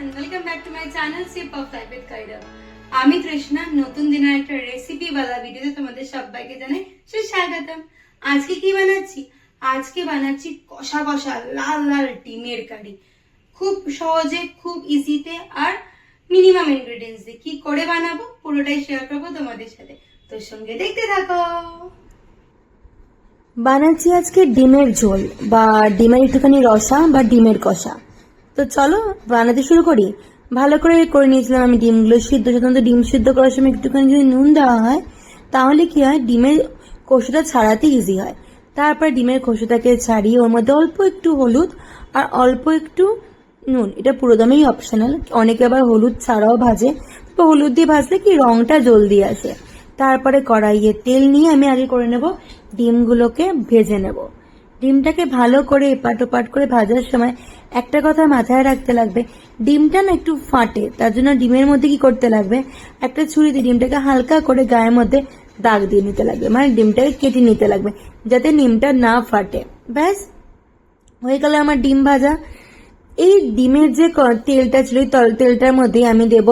Everyone welcome back to my channel sip of life with Kaira আমি তৃষ্ণা, নতুন দিনের একটা রেসিপি वाला ভিডিওতে তোমাদের সবাইকে জানাই সুস্বাগতম। আজকে কি বানাচ্ছি? আজকে বানাচ্ছি কষা কষা লাল লাল ডিমের কারি। খুব সহজে, খুব ইজিতে আর মিনিমাম ইনগ্রেডিয়েন্টস দিয়ে কি করে বানাবো পুরোটাই শেয়ার করব তোমাদের সাথে। তোর সঙ্গে দেখতে থাকো। বানাচ্ছি আজকে ডিমের ঝোল বা ডিমের একটুখানি রসা বা ডিমের কষা। তো চলো, বানাতে শুরু করি। ভালো করে করে নিয়েছিলাম আমি ডিমগুলো সিদ্ধ। সাধারণত ডিম সিদ্ধ করার সময় একটুখানি যদি নুন দেওয়া হয়, তাহলে কি হয়, ডিমের কষুটা ছাড়াতে ইজি হয়। তারপর ডিমের খোসাটাকে ছাড়িয়ে ওর মধ্যে অল্প একটু হলুদ আর অল্প একটু নুন। এটা পুরোদমেই অপশনাল অনেকে আবার হলুদ ছাড়াও ভাজে। তো হলুদ দিয়ে ভাজলে কি, রংটা জলদি আসে। তারপরে কড়াইয়ে তেল নিয়ে আমি আগে করে নেব, ডিমগুলোকে ভেজে নেব। ডিমটাকে ভালো করে এপাট ওপাট করে ভাজার সময় একটা কথা মাথায় রাখতে লাগবে, ডিমটা না একটু ফাটে, তার জন্য ডিমের মধ্যে কি করতে লাগবে? একটা ছুরিতে ডিমটাকে হালকা করে গায়ের মধ্যে দাগ দিয়ে নিতে লাগবে মানে ডিমটাকে কেটে নিতে লাগবে, যাতে ডিমটা না ফাটে। ব্যাস, হয়ে গেল আমার ডিম ভাজা। এই ডিমের যে তেলটা ছিল তেলটার মধ্যে আমি দেব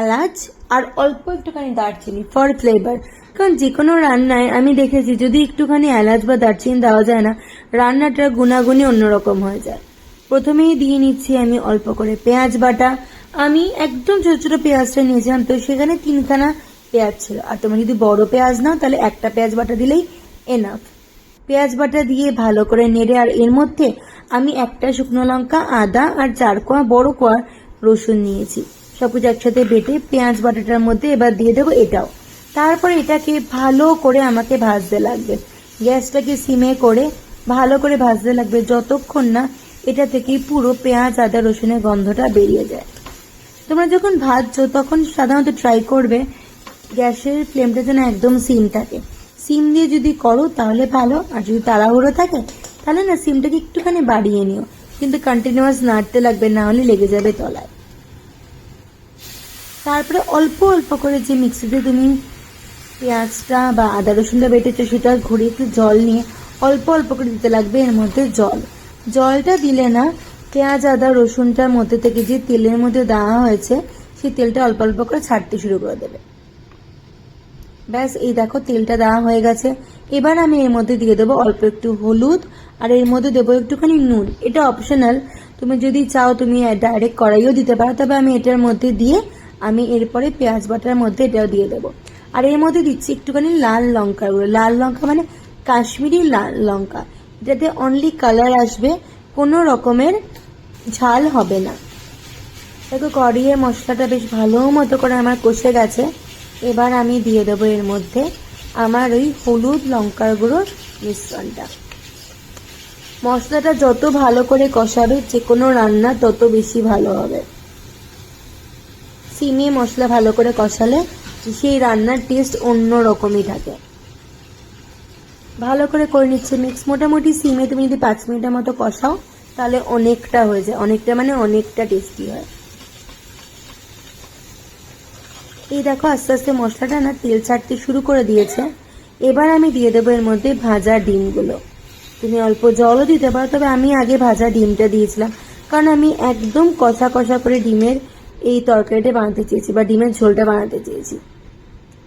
এলাচ আর অল্প একটুখানি দারচিনি ফর ফ্লেভার কারণ যে কোনো রান্নায় আমি দেখেছি, যদি একটুখানি এলাচ বা দারচিনি দেওয়া যায় না, রান্নাটার গুণাগুণই অন্যরকম হয়ে যায়। প্রথমেই দিয়ে নিচ্ছি আমি অল্প করে পেঁয়াজ বাটা। আমি একদম ছোট ছোট পেঁয়াজটা নিয়েছিলাম, তো সেখানে তিনখানা পেঁয়াজ ছিল। আর তোমরা যদি বড় পেঁয়াজ নাও, তাহলে একটা পেঁয়াজ বাটা দিলেই এনাফ পেঁয়াজ বাটা দিয়ে ভালো করে নেড়ে, আর এর মধ্যে আমি একটা শুকনো লঙ্কা, আদা আর চার কোয়া বড় কোয়া রসুন নিয়েছি। সবকিছু একসাথে বেটে পেঁয়াজ বাটাটার মধ্যে এবার দিয়ে দেবো এটাও। তারপরে এটাকে ভালো করে আমাকে ভাজতে লাগবে। গ্যাসটাকে সিমে করে ভালো করে ভাজতে লাগবে যতক্ষণ না এটা থেকে পুরো পেঁয়াজ, আদা, রসুনের গন্ধটা বেরিয়ে যায়। তোমরা যখন ভাজছো তখন সাধারণত ট্রাই করবে গ্যাসের ফ্লেমটা যেন একদম সিম থাকে। সিম দিয়ে যদি করো তাহলে ভালো, আর যদি তাড়াহুড়ো থাকে তাহলে না সিমটাকে একটুখানি বাড়িয়ে নিও। কিন্তু কন্টিনিউয়াস নাড়তে লাগবে, না হলে লেগে যাবে তলায়। তারপরে অল্প অল্প করে যে মিক্সিতে তুমি পেঁয়াজটা বা আদা রসুনটা বেটেছো, সেটা ঘুরিয়ে একটু জল নিয়ে অল্প অল্প করে দিতে লাগবে এর মধ্যে জল। জলটা দিলে না, পেঁয়াজ, আদা, রসুনটার মধ্যে থেকে যে তেলের মধ্যে দেওয়া হয়েছে, সেই তেলটা অল্প অল্প করে ছাড়তে শুরু করে দেবে। ব্যাস, এই দেখো তেলটা দেওয়া হয়ে গেছে। এবার আমি এর মধ্যে দিয়ে দেবো অল্প একটু হলুদ, আর এর মধ্যে দেবো একটুখানি নুন। এটা অপশনাল তুমি যদি চাও তুমি ডাইরেক্ট কড়াইও দিতে পারো, তবে আমি এটার মধ্যে দিয়ে আমি এরপরে পেঁয়াজ বাটার মধ্যে এটাও দিয়ে দেবো। আর এর মধ্যে দিচ্ছি একটুখানি লাল লঙ্কা গুঁড়ো। লাল লঙ্কা মানে কাশ্মীরি লাল লঙ্কা। যাতে অনলি কালার আসবে, কোনো রকমের ঝাল হবে না। দেখো কড়িয়ে মশলাটা বেশ ভালো মতো করে আমার কষে গেছে। এবার আমি দিয়ে দেবো এর মধ্যে আমার ওই হলুদ লঙ্কার গুঁড়োর মিশ্রণটা। মশলাটা যত ভালো করে কষাবে, যে কোনো রান্না তত বেশি ভালো হবে। সিমে মশলা ভালো করে কষালে সেই রান্নার টেস্ট অন্য রকমই থাকে। ভালো করে করে নিচ্ছে মিক্স মোটামুটি সিমে তুমি যদি পাঁচ মিনিটের মতো কষাও, তাহলে অনেকটা হয়ে যায়। অনেকটা মানে অনেকটা টেস্টি হয়। এই দেখো, আস্তে আস্তে মশলাটা না তেল ছাড়তে শুরু করে দিয়েছে। এবার আমি দিয়ে দেবো এর মধ্যে ভাজা ডিমগুলো। তুমি অল্প জলও দিতে পারো, তবে আমি আগে ভাজা ডিমটা দিয়েছিলাম। কারণ আমি একদম কষা কষা করে ডিমের এই তরকারিটা বানাতে চেয়েছি বা ডিমের ঝোলটা বানাতে চেয়েছি।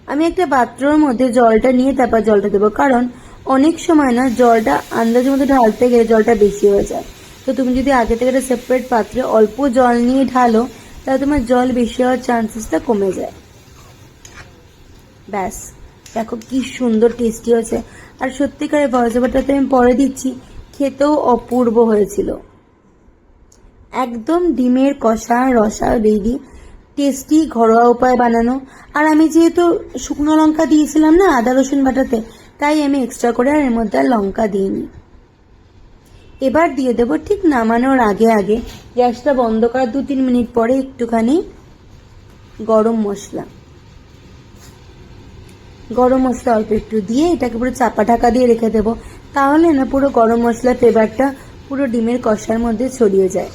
আমি একটা পাত্রর মধ্যে জলটা নিয়ে তারপর জলটা দেবো। কারণ অনেক সময় না জলটা আন্দাজের মধ্যে ঢালতে গেলে জলটা বেশি হয়ে যায়। তো তুমি যদি আগে থেকে একটা সেপারেট পাত্রে অল্প জল নিয়ে ঢালো, তাহলে তোমার জল বেশি হওয়ার চান্সেসটা কমে যায়। ব্যাস। দেখো কি সুন্দর টেস্টি হয়েছে। আর সত্যিকারের ভয়েস ওভারটাতে আমি পরে দিচ্ছি। খেতেও অপূর্ব হয়েছিল। একদম ডিমের কষা, রসা রেডি টেস্টি, ঘরোয়া উপায় বানানো। আর আমি যেহেতু শুকনো লঙ্কা দিয়েছিলাম না, আদা, রসুন বাটাতে, তাই আমি এক্সট্রা করে আর এর মধ্যে আর লঙ্কা দিইনি। এবার দিয়ে দেবো ঠিক নামানোর আগে আগে গ্যাসটা বন্ধ করার দু তিন মিনিট পরে একটুখানি গরম মশলা। গরম মশলা অল্প একটু দিয়ে এটাকে পুরো চাপা ঢাকা দিয়ে রেখে দেবো। তাহলে না পুরো গরম মশলার ফ্লেভারটা পুরো ডিমের কষার মধ্যে ছড়িয়ে যায়।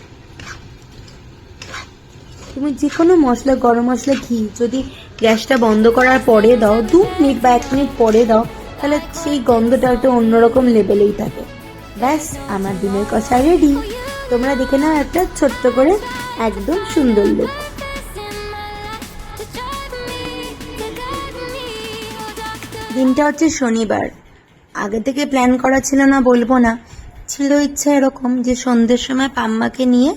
তুমি যে কোনো মশলা, গরম মশলা, ঘি যদি গ্যাসটা বন্ধ করার পরে দাও, দু মিনিট বা এক মিনিট পরে দাও, তাহলে সেই গন্ধটা একটা অন্যরকম লেভেলেই থাকে। ব্যাস, আমার ডিমের কষা রেডি তোমরা দেখে নাও একটা ছোট্ট করে একদম সুন্দর লুক দিনটা হচ্ছে শনিবার। আগে থেকে প্ল্যান করা ছিল না, বলব না। ছিল ইচ্ছা এরকম যে সন্ধ্যের সময় পাম্মাকে নিয়ে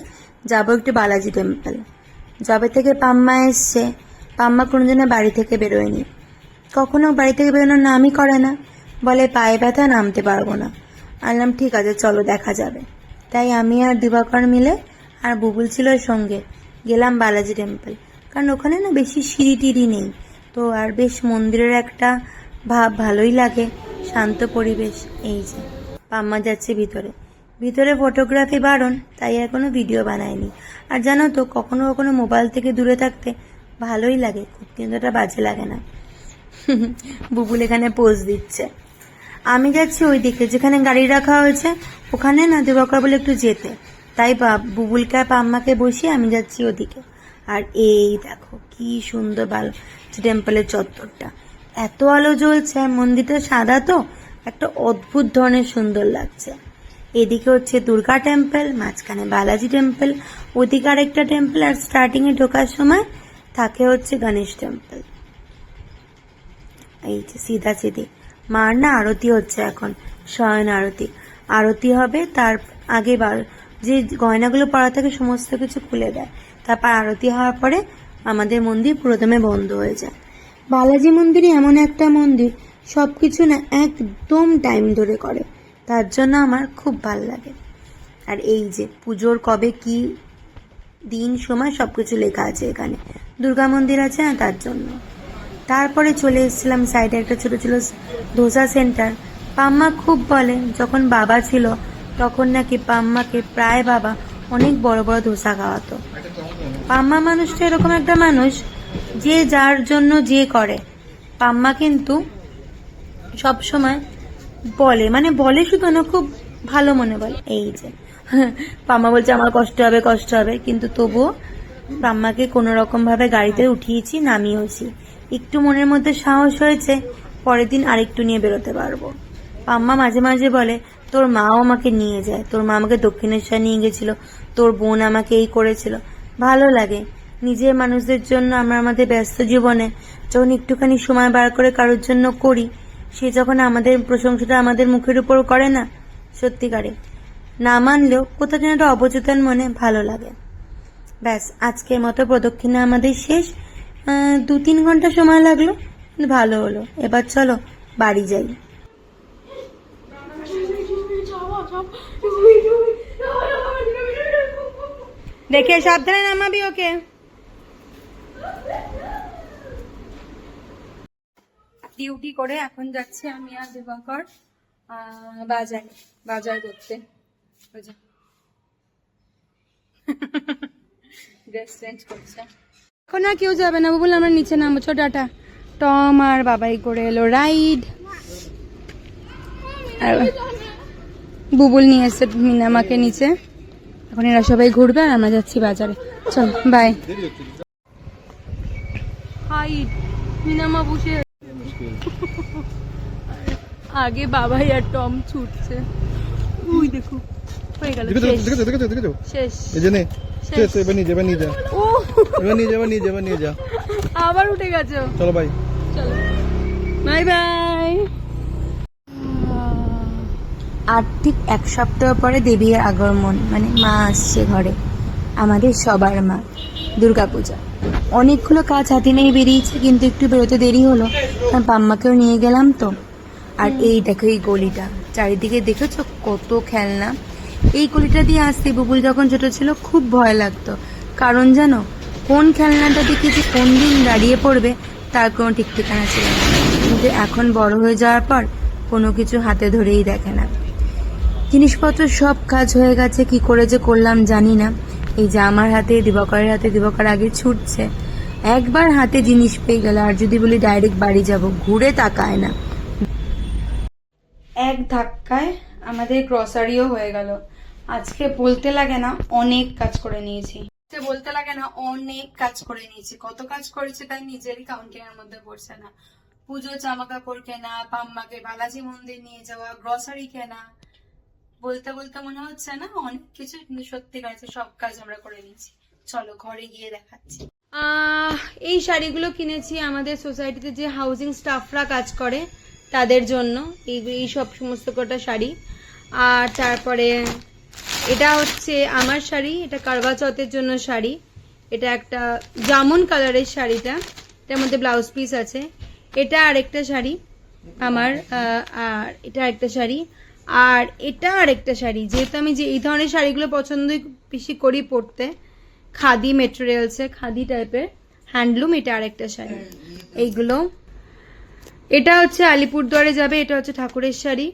যাব একটু বালাজি টেম্পল যবে থেকে পাম্মা এসছে। পাম্মা কোনোদিনও বাড়ি থেকে বেরোয়নি। কখনো বাড়ি থেকে বেরোনোর নামই করে না। বলে পায়ে ব্যথা, নামতে পারব না। আনলাম ঠিক আছে, চলো, দেখা যাবে। তাই আমি আর দিবাকর মিলে আর বুবুল ছিল সঙ্গে গেলাম বালাজি টেম্পল। কারণ ওখানে না বেশি সিঁড়ি টিড়ি নেই। তো আর বেশ মন্দিরের একটা ভাব ভালোই লাগে। শান্ত পরিবেশ, এই যে। পাম্মা যাচ্ছে ভিতরে। ভিতরে ফটোগ্রাফি বারণ, তাই আর কোনো ভিডিও বানায়নি। আর জানো তো, কখনো কখনো মোবাইল থেকে দূরে থাকতে ভালোই লাগে, খুব কিন্তু এটা বাজে লাগে না। বুবুল এখানে পোজ দিচ্ছে। আমি যাচ্ছি ওই দিকে যেখানে গাড়ি রাখা হয়েছে, ওখানে না দিবাকর বলে একটু যেতে। তাই বুবুলকে আর পাম্মাকে বসিয়ে আমি যাচ্ছি ওদিকে। আর এই দেখো, কি সুন্দর ভালো টেম্পলের চত্বরটা। এত আলো জ্বলছে, মন্দিরটা সাদা তো, একটা অদ্ভুত ধরনের সুন্দর লাগছে। এদিকে হচ্ছে দুর্গা টেম্পল মাঝখানে বালাজি টেম্পল ওদিকে আরেকটা টেম্পল আর স্টার্টিং এ ঢোকার সময় থাকে হচ্ছে গণেশ টেম্পল এই যে সিধা সিধি। মার না আরতি হচ্ছে এখন, শয়ন আরতি। আরতি হবে তার আগে যে গয়নাগুলো পরা থাকে সমস্ত কিছু খুলে দেয়। তারপর আরতি হওয়ার পরে আমাদের মন্দির পুরোদমে বন্ধ হয়ে যায়। বালাজি মন্দিরই এমন একটা মন্দির, সবকিছু না একদম টাইম ধরে করে। তার জন্য আমার খুব ভালো লাগে। আর এই যে পুজোর কবে কি দিন, সময় সব কিছু লেখা আছে এখানে। দুর্গা মন্দির আছে না তার জন্য। তারপরে চলে এসেছিলাম সাইডে একটা ছোট ছিল ধোসা সেন্টার পাম্মা খুব বলে, যখন বাবা ছিল তখন নাকি পাম্মাকে প্রায় বাবা অনেক বড় বড় ধোসা খাওয়াতো। পাম্মা মানুষটা এরকম একটা মানুষ, যে যার জন্য যে করে। পাম্মা কিন্তু সব সময় বলে মানে বলে শুধু না, খুব ভালো মনে বলে। এই যে পাম্মা বলছে, আমার কষ্ট হবে কষ্ট হবে। কিন্তু তবুও পাম্মাকে কোনো রকম ভাবে গাড়িতে উঠিয়েছি নামিয়েছি একটু মনের মধ্যে সাহস হয়েছে, পরের দিন আরেকটু নিয়ে বেরোতে পারব। পাম্মা মাঝে মাঝে বলে, তোর মাও আমাকে নিয়ে যায়। তোর মা আমাকে দক্ষিণেশ্বর নিয়ে গেছিল। তোর বোন আমাকে এই করেছিল। ভালো লাগে। নিজের মানুষদের জন্য আমরা আমাদের ব্যস্ত জীবনে যখন একটুখানি সময় বার করে কারোর জন্য করি সে যখন আমাদের প্রশংসাটা আমাদের মুখের উপর করে না, সত্যিকারে। না মানলেও কোথাও যেন একটা অবচেতন মনে ভালো লাগে। ব্যাস, আজকের মতো প্রদক্ষিণা আমাদের শেষ। দু তিন ঘণ্টা সময় লাগল ভালো হলো। এবার চলো, বাড়ি যাই। দেখে সাবধানে নামাবি ওকে। ডিউটি করে এখন যাচ্ছি আমি আর দিবাকর বাজারে বাজার করতে। বুঝে ড্রেস চেঞ্জ করছে। এখন আর কেউ যাবে না বলে আমরা নিচে নামবো। ছো টাটা টম আর বাবাই করে এলো রাইড। আর বুবুল নিয়ে এসে মিনামাকে নিচে। এখন এরা সবাই ঘুরবে আর আমরা যাচ্ছি বাজারে। চল বাই হাইট মিনামা বসে আগে বাবাই আর টম ছুটছে। উই দেখো হয়ে গেল দেখেছ শেষ। দেখেছ দেখেছ দেখেছ? শেষ। এই যে নে শেষ। শেষ এবার নিয়ে যা নিয়ে যা। ও। এবার নিয়ে যা নিয়ে যা নিয়ে যা। আবার উঠে গেছে। চলো ভাই চলো। Bye bye. আর ঠিক এক সপ্তাহ পরে দেবীর আগমন মানে মা আসছে ঘরে। আমাদের সবার মা দুর্গাপূজা। অনেকগুলো কাজ হাতে নিয়ে বেরিয়েছে কিন্তু একটু বেরোতে দেরি হলো। কারণ পাম্মাকেও নিয়ে গেলাম তো। আর এই দেখো এই গলিটা। চারিদিকে দেখেছ কত খেলনা? এই গলিটা দিয়ে আসতে বুবুল যখন ছোট ছিল খুব ভয় লাগতো। কারণ জানো কোন খেলনাটা দেখে যে কোন দিন দাঁড়িয়ে পড়বে তার কোনো ঠিক ঠিকানা ছিল না। কিন্তু এখন বড় হয়ে যাওয়ার পর কোনো কিছু হাতে ধরেই দেখে না। জিনিসপত্র সব কাজ হয়ে গেছে কি করে যে করলাম জানি না। এই যে আমার হাতে দিবাকরের হাতে দিবাকর আগে ছুটছে। একবার হাতে জিনিস পেয়ে গেল, আর যদি বলি ডাইরেক্ট বাড়ি যাব, ঘুরে তাকায় না। এক ধাক্কায় আমাদের গ্রসারিও হয়ে গেল। আজকে বলতে লাগে না, অনেক কাজ করে নিয়েছি। বলতে লাগে না, অনেক কাজ করে নিয়েছি। কত কাজ করেছে তাই নিজেরই কাউন্টিং এর মধ্যে পড়ছে না। পুজো জামা কাপড় কেনা পাম্মাকে বালাজি মন্দির নিয়ে যাওয়া গ্রসারি কেনা। বলতে বলতে মনে হচ্ছে না, অনেক কিছু কিন্তু সত্যি কাছে সব কাজ আমরা করে নিয়েছি। চলো, ঘরে গিয়ে দেখাচ্ছি। এই শাড়িগুলো কিনেছি আমাদের সোসাইটিতে যে হাউজিং স্টাফরা কাজ করে তাদের জন্য। এই এই সব সমস্ত কটা শাড়ি। আর তারপরে এটা হচ্ছে আমার শাড়ি, এটা কারবা চৌথের জন্য শাড়ি। এটা একটা জামুন কালারের শাড়িটা, এটার মধ্যে ব্লাউজ পিস আছে। এটা আরেকটা শাড়ি আমার আর এটা আরেকটা শাড়ি। আর এটা আরেকটা শাড়ি, যেহেতু আমি যে এই ধরনের শাড়িগুলো পছন্দ বেশি করি পরতে খাদি মেটেরিয়ালসে খাদি টাইপের হ্যান্ডলুম এটা আরেকটা শাড়ি। এইগুলো। এটা হচ্ছে আলিপুরদুয়ারে যাবে, এটা হচ্ছে ঠাকুরের শাড়ি।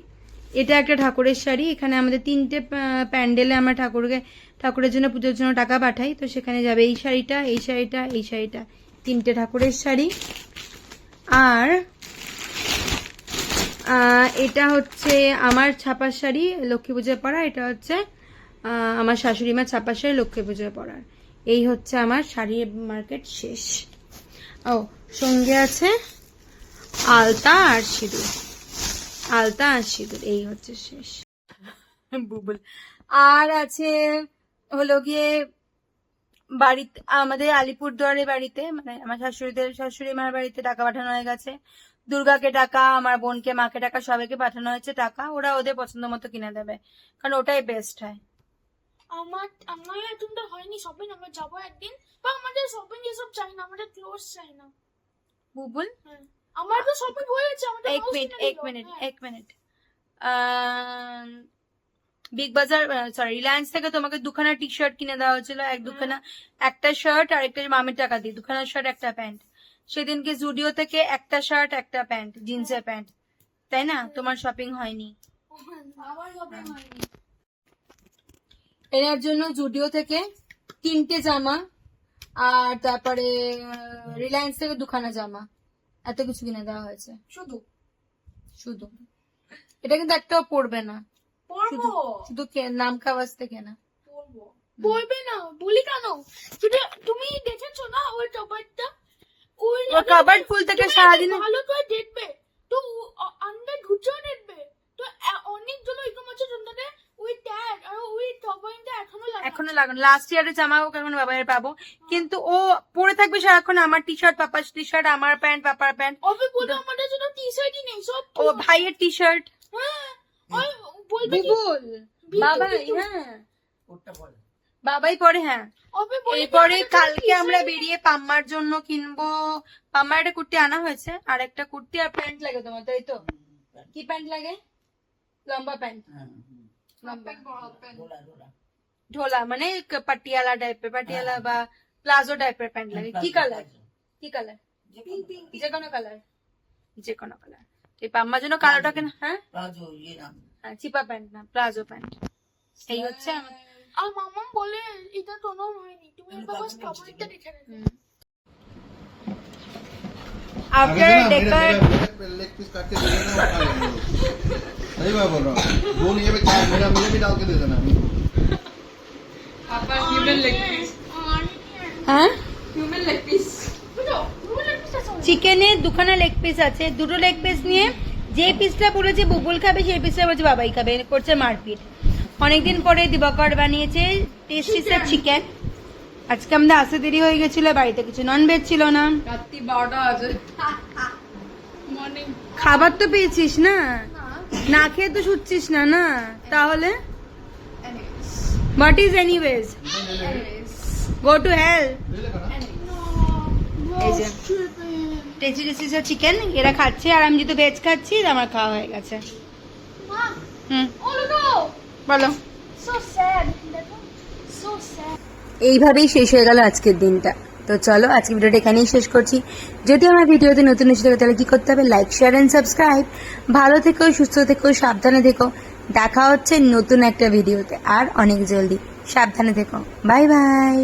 এটা একটা ঠাকুরের শাড়ি, এখানে আমাদের তিনটে প্যান্ডেলে আমরা ঠাকুরকে, ঠাকুরের জন্য পুজোর জন্য টাকা পাঠাই, তো সেখানে যাবে এই শাড়িটা এই শাড়িটা এই শাড়িটা, তিনটে ঠাকুরের শাড়ি। আর এটা হচ্ছে আমার ছাপার শাড়ি, লক্ষ্মী পুজোয় পরা, এটা হচ্ছে আমার শাশুড়ি মার ছাপার শাড়ি, লক্ষ্মী পুজোয় পরার। এই হচ্ছে আমার শাড়ি মার্কেট শেষ। ও সঙ্গে আছে আলতা আর সিঁদুর। আলতা আর সিঁদুর এই হচ্ছে শেষ। বুবুল। আর আছে হলো গিয়ে বাড়িতে আমাদের আলিপুরদুয়ারে বাড়িতে মানে আমার শাশুড়িদের শাশুড়ি মার বাড়িতে টাকা পাঠানো হয়ে গেছে। দুর্গাকে টাকা আমার বোনকে মাকে টাকা সবাইকে পাঠানো হয়েছে টাকা। ওরা ওদের পছন্দ মতো কিনে দেবে কারণ ওটাই বেস্ট হয়। আমার আমার তো হয়নি শপিং আমরা যাব একদিন। বা আমাদের শপিং এসব চাই না আমাদের ক্লোজ চাই না। বুবুল? হ্যাঁ। আমার তো শপিং হয়ে গেছে আমাদের এক মিনিট এক মিনিট হ্যাঁ। এক minute Big Bazaar sorry Reliance থেকে তোমাকে দুখানা টি শার্ট কিনে দেওয়া হয়েছিল এক দুখানা একটা শার্ট আর একটা মামির টাকা দিয়ে দুখানা শার্ট একটা প্যান্ট সেদিনকে জুডিও থেকে একটা শার্ট একটা প্যান্ট জিন্সের প্যান্ট তাই না? তোমার শপিং হয়নি। আমার শপিং হয়নি। এনার জন্য জুডিও থেকে তিনটে জামা আর তারপরে রিলায়েন্স থেকে দুখানা জামা। এত কিছু কিনে দেওয়া হয়েছে। শুধু? শুধু। এটা কিন্তু একটাও পড়বে না। শুধু পরবো? শুধু কে- নাম খাওয়াজতে কেনা পরবে। না। বলি কেন? তুমি তুমি দেখেছ না ওই টপারটা ওই ও কাবার্ড ফুল থেকে সারাদিন ভালো তো আন্ডার ঢুকেও দেখবে তো এ- অনেকগুলো এরকম আছে যোনটাতে ওই ট্যাগ আর ওই টপারটা এখনও লাগে এখনও লাগানো। লাস্ট ইয়ারের জামা হোক এখন বাবার পাবো। কিন্তু ও পরে থাকবে সারাক্ষণ আমার টি শার্ট পাপার টি শার্ট আমার প্যান্ট পাপার প্যান্ট। টি শার্টই নেই সব ও ভাইয়ের টি শার্ট হ্যাঁ বিপুল। বাবাই হ্যাঁ। বাবাই পরে হ্যাঁ। এরপরে কালকে আমরা বেরিয়ে পাম্মার জন্য কিনবো। পাম্মার একটা কুর্তি আনা হয়েছে। আর একটা কুর্তি আর প্যান্ট লাগে তোমার তাই তো? কি প্যান্ট লাগে? লম্বা প্যান্ট। লম্বা। ঢোলা মানে ক- পাটিয়ালা টাইপের পাটিয়ালা বা প্লাজো টাইপের প্যান্ট লাগে কি কালার কি কালার যে কোনো কালার যে কোনো কালার এই পাম্মার জন্য কালোটা কেন হ্যাঁ হ্যাঁ, চিপা প্যান্ট না প্লাজো প্যান্ট এই হচ্ছে আমার আর মামা বলে এটা তোমার হয়নি তুমি বাবা টপারটা দেখে নেবে आफ्टर डेकर लेग पीस काट के दे देना वो खा लेंगे सही बात बोल रहा हूँ बोल ये पे चार मेरा मुझे भी डाल के दे देना হ্যাঁ? চিকেনের দুখানা লেগ পিস আছে। দুটো লেগ পিস নিয়ে যে পিসটা পড়েছে বুবুল খাবে সেই পিসটা বলছে বাবাই খাবে। করছে মারপিট। অনেকদিন পরে দিবাকর বানিয়েছে টেস্টি স্যার চিকেন আজকে আমাদের আসতে দেরি হয়ে গেছিল বাড়িতে কিছু নন ভেজ ছিল না। রাত্রি বারোটা আছে খাবার তো পেয়েছিস না? না খেয়ে তো শুচ্ছিস না না? তাহলে? What is anyways go to help এই যে টেস্টি টেস্টি চিকেন এরা খাচ্ছে আর আমি যেহেতু ভেজ খাচ্ছি আমার খাওয়া হয়ে গেছে। হুম। বলো। এইভাবেই শেষ হয়ে গেল আজকের দিনটা। তো চলো আজকে ভিডিওটা এখানেই শেষ করছি। যদি আমার ভিডিওতে নতুন এসে থাকে তাহলে কি করতে হবে? লাইক শেয়ার অ্যান্ড সাবস্ক্রাইব ভালো থেকো সুস্থ থেকো সাবধানে থেকো। দেখা হচ্ছে নতুন একটা ভিডিওতে। আর অনেক জলদি। সাবধানে থেকো। Bye bye.